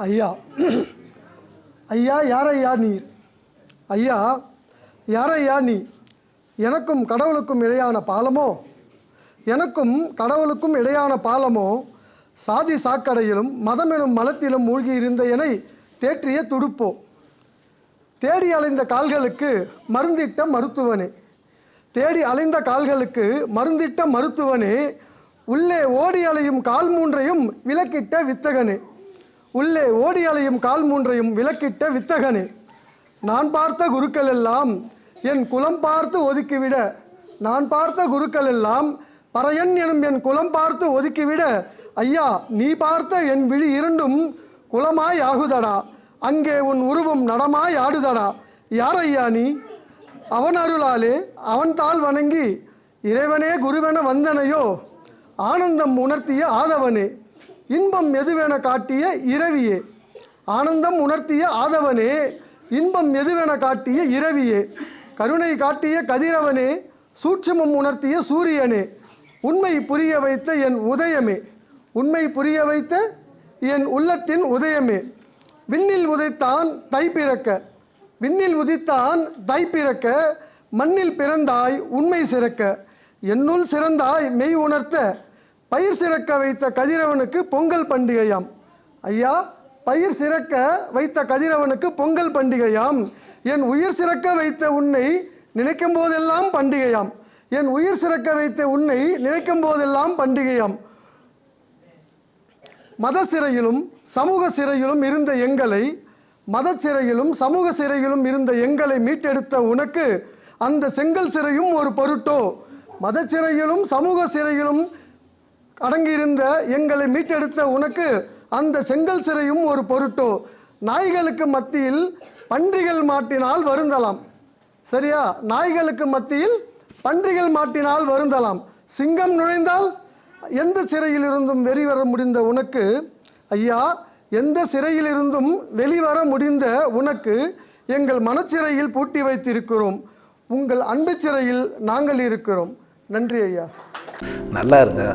ஐயா. ஐயா யாரையா நீர்? ஐயா யாரையா நீ எனக்கும் கடவுளுக்கும் இடையான பாலமோ? எனக்கும் கடவுளுக்கும் இடையான பாலமோ? சாதி சாக்கடையிலும் மதமெனும் மலத்திலும் மூழ்கி இருந்த என்னை தேற்றிய துடுப்போ? தேடி அலைந்த கால்களுக்கு மருந்திட்ட மருத்துவனே. தேடி அலைந்த கால்களுக்கு மருந்திட்ட மருத்துவனே. உள்ளே ஓடி அலையும் கால் மூன்றையும் விலக்கிட்ட வித்தகனே. உள்ளே ஓடி அலையும் கால் மூன்றையும் விலக்கிட்ட வித்தகனே நான் பார்த்த குருக்கள் எல்லாம் என் குலம் பார்த்து ஒதுக்கிவிட நான் பார்த்த குருக்கள் எல்லாம் பறையன் எனும் என் குலம் பார்த்து ஒதுக்கிவிட ஐயா நீ பார்த்த என் விழி இரண்டும் குலமாய் ஆகுதடா அங்கே உன் உருவம் நடமாய் ஆடுதடா யார் ஐயா நீ? அவன் அருளாலே அவன் தாள் வணங்கி இறைவனே குருவென வந்தனையோ ஆனந்தம் உணர்த்திய ஆதவனே இன்பம் எதுவென காட்டிய இரவியே. ஆனந்தம் உணர்த்திய ஆதவனே இன்பம் எதுவென காட்டிய இரவியே. கருணை காட்டிய கதிரவனே சூட்சுமம் உணர்த்திய சூரியனே உண்மை புரிய வைத்த என் உதயமே. உண்மை புரிய வைத்த என் உள்ளத்தின் உதயமே. விண்ணில் உதைத்தான் தை பிறக்க. விண்ணில் உதித்தான் தை பிறக்க. மண்ணில் பிறந்தாய் உண்மை சிறக்க. என்னுள் சிறந்தாய் மெய் உணர்த்த. பயிர் சிறக்க வைத்த கதிரவனுக்கு பொங்கல் பண்டிகையாம். ஐயா பயிர் சிறக்க வைத்த கதிரவனுக்கு பொங்கல் பண்டிகையாம். என் உயிர் சிறக்க வைத்த உன்னை நினைக்கும் போதெல்லாம் பண்டிகையாம். என் உயிர் சிறக்க வைத்த உன்னை நினைக்கும் போதெல்லாம் பண்டிகையாம். மத சிறையிலும் சமூக சிறையிலும் இருந்த எங்களை மத சிறையிலும் சமூக சிறையிலும் இருந்த எங்களை மீட்டெடுத்த உனக்கு அந்த செங்கல் சிறையும் ஒரு பொருட்டோ? மத சிறையிலும் சமூக சிறையிலும் அடங்கியிருந்த எங்களை மீட்டெடுத்த உனக்கு அந்த செங்கல் சிறையும் ஒரு பொருட்டோ? நாய்களுக்கு மத்தியில் பன்றிகள் மாட்டினால் வருந்தலாம். சரியா? நாய்களுக்கு மத்தியில் பன்றிகள் மாட்டினால் வருந்தலாம். சிங்கம் நுழைந்தால் எந்த சிறையிலிருந்தும் வெளிவர முடிந்த உனக்கு ஐயா எந்த சிறையிலிருந்தும் வெளிவர முடிந்த உனக்கு எங்கள் மனச்சிறையில் பூட்டி வைத்திருக்கிறோம். உங்கள் அன்பு சிறையில் நாங்கள் இருக்கிறோம். நன்றி ஐயா. நல்லா இருங்க.